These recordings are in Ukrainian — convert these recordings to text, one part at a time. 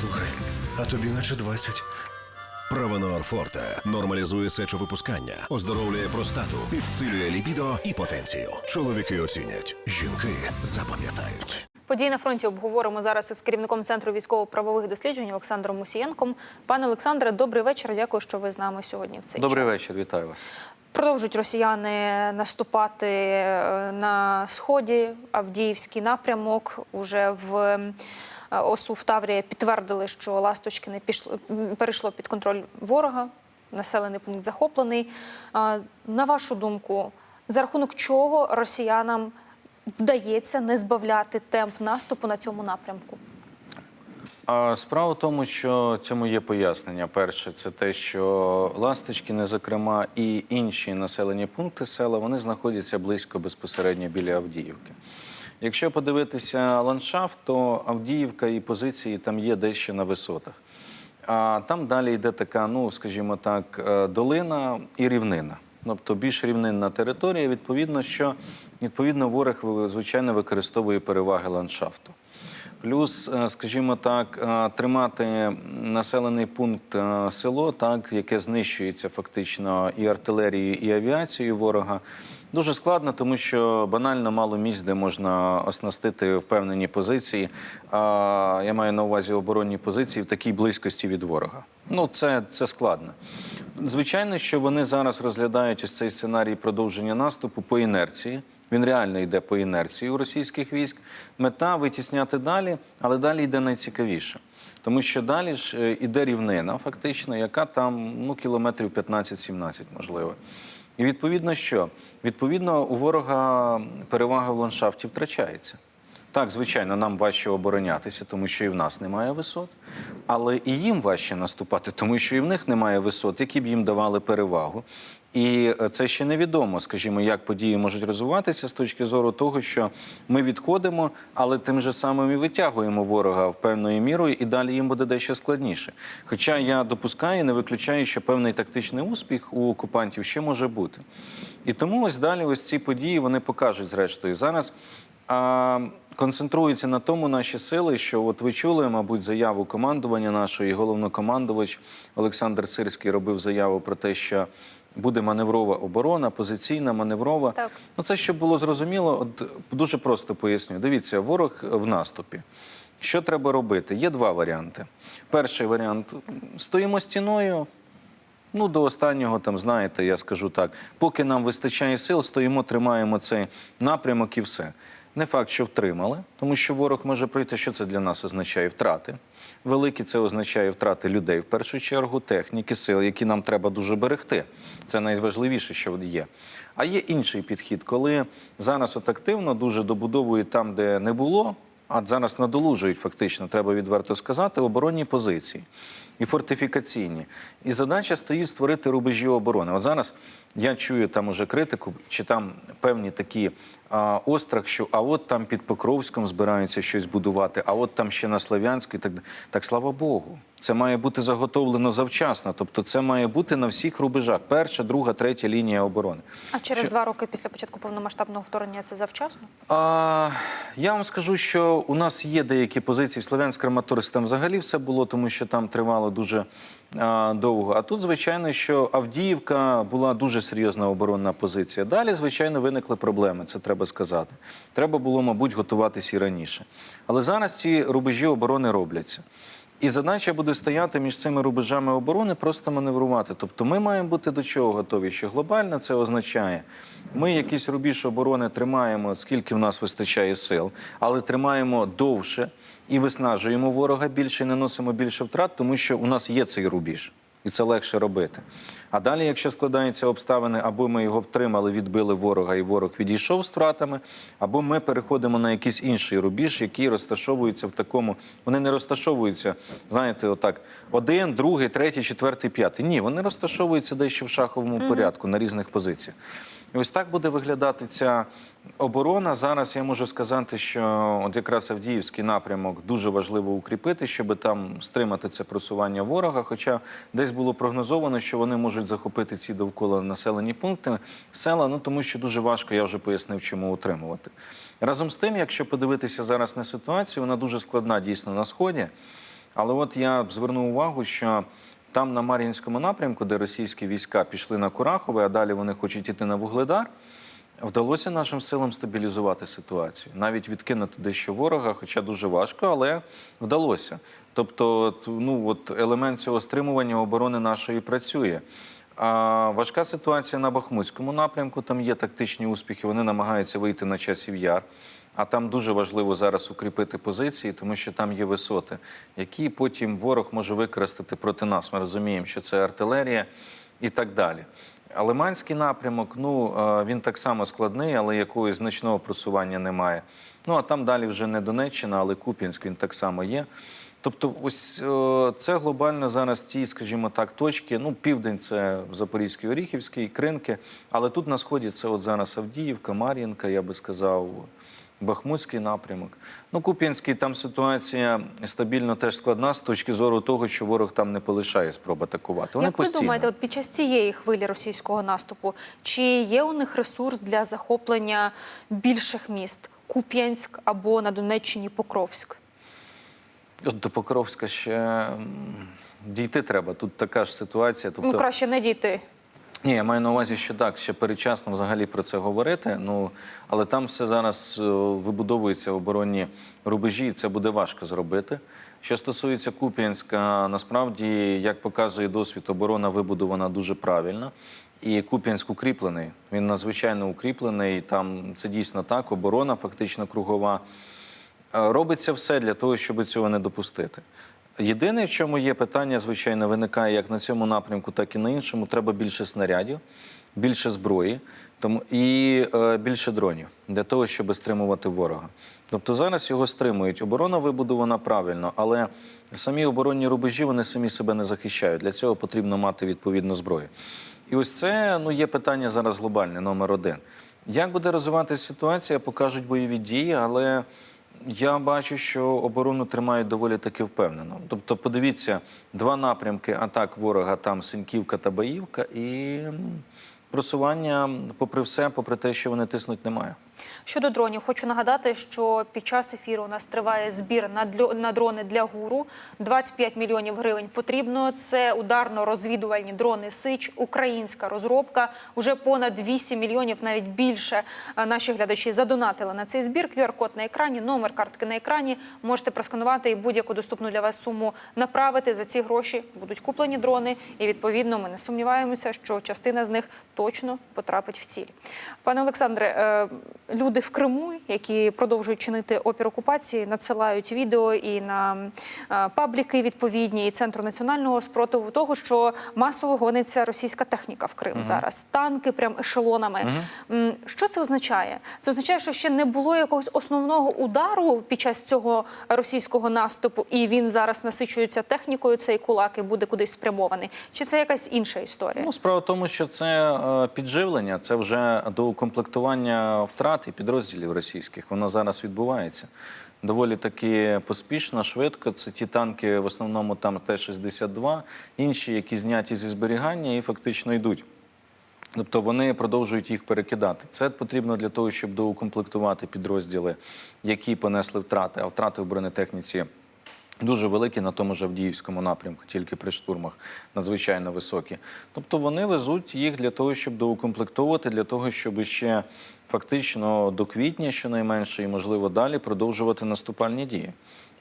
Слухай, а тобі наче 20. Правонор Форте нормалізує сечовипускання, оздоровлює простату, підсилює лібідо і потенцію. Чоловіки оцінять, жінки запам'ятають. Події на фронті обговоримо зараз із керівником центру військово-правових досліджень Олександром Мусієнком. Пане Олександре, добрий вечір. Дякую, що ви з нами сьогодні в цей Добрий час. вечір, вітаю вас. Продовжують росіяни наступати е, на сході. Авдіївський напрямок уже в ОСУ в Таврії підтвердили, що Ласточкине пішло м, перейшло під контроль ворога. Населений пункт захоплений. На вашу думку, за рахунок чого росіянам вдається не збавляти темп наступу на цьому напрямку? Справа в тому, що цьому є пояснення. Перше, це те, що Ласточкіни, зокрема, і інші населені пункти села, вони знаходяться близько безпосередньо біля Авдіївки. Якщо подивитися ландшафт, то Авдіївка і позиції там є дещо на висотах. А там далі йде така, ну скажімо так, е, долина і рівнина. Тобто більш рівнинна територія, відповідно, що відповідно ворог звичайно використовує переваги ландшафту. Плюс, е, скажімо так, е, тримати населений пункт село, так яке знищується фактично і артилерією, і авіацією ворога. Дуже складно, тому що банально мало місць, де можна оснастити впевнені позиції. А, я маю на увазі оборонні позиції в такій близькості від ворога. Ну, це, це складно. Звичайно, що вони зараз розглядають ось цей сценарій продовження наступу по інерції. Він реально йде по інерції у російських військ. Мета витісняти далі, але далі йде найцікавіше. Тому що далі ж е, іде рівнина, фактично, яка там ну, кілометрів 15-17, можливо. І відповідно що? Відповідно, у ворога перевага в ландшафті втрачається. Так, звичайно, нам важче оборонятися, тому що і в нас немає висот, але і їм важче наступати, тому що і в них немає висот, які б їм давали перевагу. І е, це ще невідомо, скажімо, як події можуть розвиватися з точки зору того, що ми відходимо, але тим же самим і витягуємо ворога в певною мірою, і далі їм буде дещо складніше. Хоча я допускаю, не виключаю, що певний тактичний успіх у окупантів ще може бути. І тому ось далі, ось ці події вони покажуть, зрештою, зараз. А, концентруються на тому наші сили, що от ви чули, мабуть, заяву командування нашої, головнокомандувач Олександр Сирський робив заяву про те, що буде маневрова оборона, позиційна, маневрова. Так. Ну це щоб було зрозуміло, от дуже просто поясню. Дивіться, ворог в наступі. Що треба робити? Є два варіанти. Перший варіант стоїмо стіною. Ну, до останнього, там, знаєте, я скажу так, поки нам вистачає сил, стоїмо, тримаємо цей напрямок і все. Не факт, що втримали, тому що ворог може пройти. Що це для нас означає? Втрати. Великі це означає втрати людей в першу чергу, техніки, сил, які нам треба дуже берегти. Це найважливіше, що є. А є інший підхід, коли зараз от активно дуже добудовують там, де не було. А зараз надолужують фактично, треба відверто сказати, оборонні позиції і фортифікаційні. І задача стоїть створити рубежі оборони. От зараз я чую там уже критику, чи там певні такі а, острах, що а от там під Покровськом збираються щось будувати, а от там ще на Слов'янську так. Так слава Богу. Це має бути заготовлено завчасно. Тобто це має бути на всіх рубежах. Перша, друга, третя лінія оборони. А через Що- два роки після початку повномасштабного вторгнення це завчасно? А, я вам скажу, що у нас є деякі позиції. Слов'янськ Краматорськ там взагалі все було, тому що там тривало дуже а, довго. А тут, звичайно, що Авдіївка була дуже серйозна оборонна позиція. Далі, звичайно, виникли проблеми, це треба сказати. Треба було, мабуть, готуватися і раніше. Але зараз ці рубежі оборони робляться. І задача буде стояти між цими рубежами оборони, просто маневрувати. Тобто ми маємо бути до чого готові. Що глобально це означає, ми якийсь рубіж оборони тримаємо, скільки в нас вистачає сил, але тримаємо довше і виснажуємо ворога більше, і наносимо більше втрат, тому що у нас є цей рубіж. І це легше робити. А далі, якщо складаються обставини, або ми його втримали, відбили ворога, і ворог відійшов з втратами, або ми переходимо на якийсь інший рубіж, який розташовується в такому. Вони не розташовуються, знаєте, отак: один, другий, третій, четвертий, п'ятий. Ні, вони розташовуються дещо в шаховому порядку на різних позиціях. І ось так буде виглядати ця оборона. Зараз я можу сказати, що от якраз Авдіївський напрямок дуже важливо укріпити, щоб там стримати це просування ворога. Хоча десь було прогнозовано, що вони можуть захопити ці довкола населені пункти села. Ну тому що дуже важко, я вже пояснив, чому утримувати. Разом з тим, якщо подивитися зараз на ситуацію, вона дуже складна дійсно на сході. Але от я звернув увагу, що там на Мар'їнському напрямку, де російські війська пішли на Курахове, а далі вони хочуть іти на Вугледар. Вдалося нашим силам стабілізувати ситуацію, навіть відкинути дещо ворога, хоча дуже важко, але вдалося. Тобто, ну от елемент цього стримування оборони нашої працює. А важка ситуація на Бахмутському напрямку. Там є тактичні успіхи. Вони намагаються вийти на часів яр. А там дуже важливо зараз укріпити позиції, тому що там є висоти, які потім ворог може використати проти нас. Ми розуміємо, що це артилерія і так далі. А Лиманський напрямок, ну е, він так само складний, але якогось значного просування немає. Ну а там далі вже не Донеччина, але Куп'янськ він так само є. Тобто, ось е, це глобально зараз ті, скажімо так, точки. Ну, південь це Запорізький, Оріхівський, Кринки, але тут на сході це от зараз Авдіївка, Мар'їнка, я би сказав. Бахмутський напрямок. Ну, Куп'янський там ситуація стабільно теж складна з точки зору того, що ворог там не полишає спроб атакувати. Вони Як ви постійно. думаєте, от під час цієї хвилі російського наступу, чи є у них ресурс для захоплення більших міст Куп'янськ або на Донеччині Покровськ? От до Покровська ще дійти треба. Тут така ж ситуація. Тобто, Ну краще не дійти. Ні, я маю на увазі, що так, ще передчасно взагалі про це говорити. Ну але там все зараз е, вибудовуються оборонні рубежі, і це буде важко зробити. Що стосується Куп'янська, насправді, як показує досвід, оборона вибудована дуже правильно. І Куп'янськ укріплений. Він надзвичайно укріплений. Там це дійсно так. Оборона, фактично кругова. Е, Робиться все для того, щоб цього не допустити. Єдине, в чому є питання, звичайно, виникає як на цьому напрямку, так і на іншому. Треба більше снарядів, більше зброї тому, і е, більше дронів для того, щоб стримувати ворога. Тобто зараз його стримують. Оборона вибудована правильно, але самі оборонні рубежі вони самі себе не захищають. Для цього потрібно мати відповідну зброю. І ось це ну, є питання зараз глобальне, номер один. Як буде розвиватися ситуація, покажуть бойові дії, але я бачу, що оборону тримають доволі таки впевнено. Тобто, подивіться, два напрямки атак ворога там Синьківка та Баївка, і просування, попри все, попри те, що вони тиснуть, немає. Щодо дронів, хочу нагадати, що під час ефіру у нас триває збір на, дрони для гуру. 25 мільйонів гривень потрібно. Це ударно-розвідувальні дрони Сич, українська розробка. Уже понад 8 мільйонів, навіть більше. е, Наші глядачі задонатили на цей збір. QR-код на екрані, номер картки на екрані. Можете просканувати і будь-яку доступну для вас суму направити. За ці гроші будуть куплені дрони. І відповідно ми не сумніваємося, що частина з них точно потрапить в ціль. Пане Олександре, е, люди в Криму, які продовжують чинити опір окупації, надсилають відео і на е, пабліки відповідні, і центру національного спротиву того, що масово гониться російська техніка в Крим зараз. Танки прям ешелонами. М, Що це означає? Це означає, що ще не було якогось основного удару під час цього російського наступу, і він зараз насичується технікою. Цей кулак і буде кудись спрямований. Чи це якась інша історія? Ну, справа в тому, що це е, підживлення, це вже доукомплектування втрат і підрозділів російських. Вона зараз відбувається. Доволі таки поспішно, швидко. Це ті танки, в основному там Т-62, інші, які зняті зі зберігання і фактично йдуть. Тобто вони продовжують їх перекидати. Це потрібно для того, щоб доукомплектувати підрозділи, які понесли втрати. А втрати в бронетехніці дуже великі на тому ж Авдіївському напрямку, тільки при штурмах надзвичайно високі. Тобто вони везуть їх для того, щоб доукомплектовувати, для того, щоб ще фактично до квітня, щонайменше, і можливо далі продовжувати наступальні дії.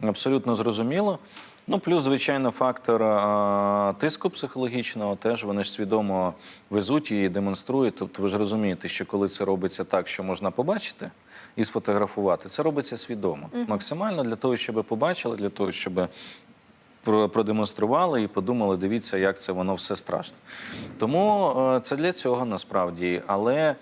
Абсолютно зрозуміло. Ну, плюс, звичайно, фактор а, тиску психологічного теж вони ж свідомо везуть і демонструють. Тобто, ви ж розумієте, що коли це робиться так, що можна побачити і сфотографувати, це робиться свідомо. Максимально для того, щоб побачили, для того, щоб продемонстрували і подумали, дивіться, як це воно все страшно. Тому е, це для цього насправді. Але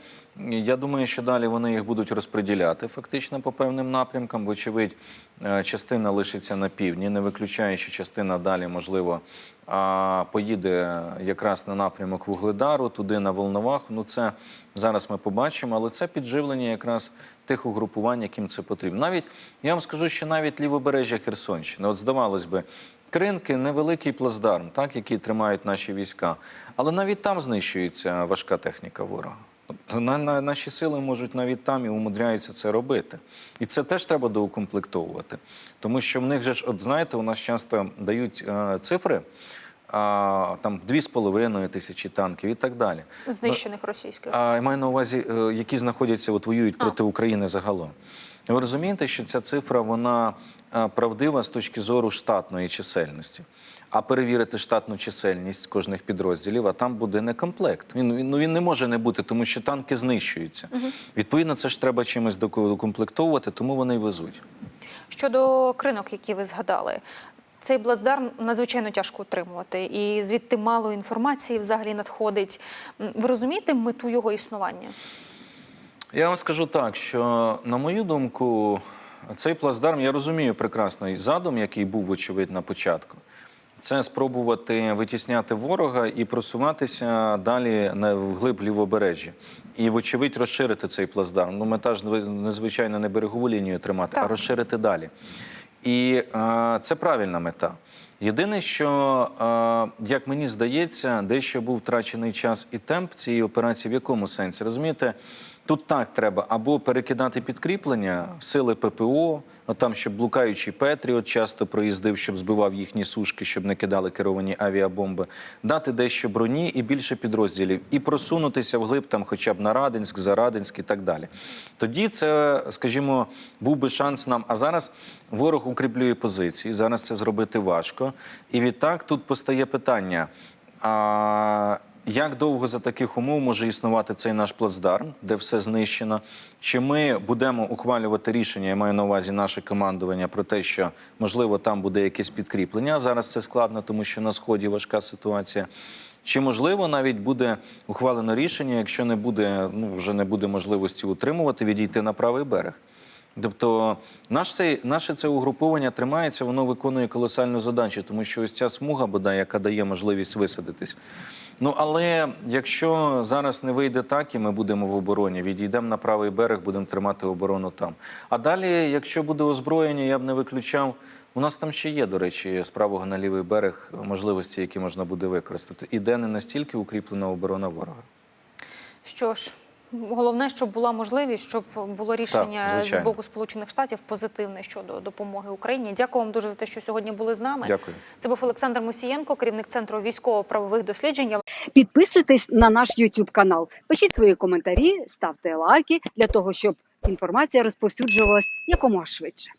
я думаю, що далі вони їх будуть розподіляти фактично по певним напрямкам. Вочевидь, е, частина лишиться на півдні, не виключаючи частина далі, можливо, поїде якраз на напрямок Вугледару, туди на Волноваху. Ну це зараз ми побачимо, але це підживлення якраз тих угрупувань, яким це потрібно. Навіть я вам скажу, що навіть лівобережжя Херсонщини, от здавалось би. Кринки невеликий плацдарм, так, який тримають наші війська. Але навіть там знищується важка техніка ворога. То на, на, наші сили можуть навіть там і умудряються це робити. І це теж треба доукомплектовувати. Тому що в них же ж, от знаєте, у нас часто дають е, цифри. А, там 2,5 тисячі танків і так далі. Знищених російських. А я маю на увазі, е, які знаходяться, от воюють проти України загалом. Ви розумієте, що ця цифра вона е, правдива з точки зору штатної чисельності. А перевірити штатну чисельність кожних підрозділів, а там буде некомплект. Він, він, ну, він не може не бути, тому що танки знищуються. Відповідно, це ж треба чимось докомплектовувати, тому вони й везуть. Щодо кринок, які ви згадали, цей плацдарм надзвичайно тяжко утримувати, і звідти мало інформації взагалі надходить. Ви розумієте мету його існування? Я вам скажу так, що на мою думку, цей плацдарм, я розумію прекрасно і задум, який був, вочевидь, на початку. Це спробувати витісняти ворога і просуватися далі вглиб лівобережжя. І, вочевидь, розширити цей плацдарм. Ну, мета ж незвичайно не берегову лінію тримати, Так. а розширити далі. І е, це правильна мета. Єдине, що, е, як мені здається, дещо був втрачений час і темп цієї операції. В якому сенсі? Розумієте, тут так треба або перекидати підкріплення сили ППО, от там, щоб блукаючий Петріот часто проїздив, щоб збивав їхні сушки, щоб не кидали керовані авіабомби, дати дещо броні і більше підрозділів, і просунутися вглиб там, хоча б на Радинськ, Зарадинськ і так далі. Тоді це, скажімо, був би шанс нам. А зараз ворог укріплює позиції. Зараз це зробити важко. І відтак тут постає питання. А як довго за таких умов може існувати цей наш плацдарм, де все знищено? Чи ми будемо ухвалювати рішення, я маю на увазі наше командування, про те, що можливо там буде якесь підкріплення? Зараз це складно, тому що на сході важка ситуація. Чи можливо навіть буде ухвалено рішення, якщо не буде, ну вже не буде можливості утримувати, відійти на правий берег? Тобто наш цей, наше це угруповання тримається, воно виконує колосальну задачу, тому що ось ця смуга, бодай, яка дає можливість висадитись. Ну але якщо зараз не вийде так, і ми будемо в обороні, відійдемо на правий берег, будемо тримати оборону там. А далі, якщо буде озброєння, я б не виключав. У нас там ще є, до речі, з правого на лівий берег можливості, які можна буде використати. І де не настільки укріплена оборона ворога. Що ж, головне, щоб була можливість, щоб було рішення з боку Сполучених Штатів позитивне щодо допомоги Україні. Дякую вам дуже за те, що сьогодні були з нами. Дякую. Це був Олександр Мусієнко, керівник центру військово-правових досліджень. Підписуйтесь на наш YouTube канал, пишіть свої коментарі, ставте лайки для того, щоб інформація розповсюджувалась якомога швидше.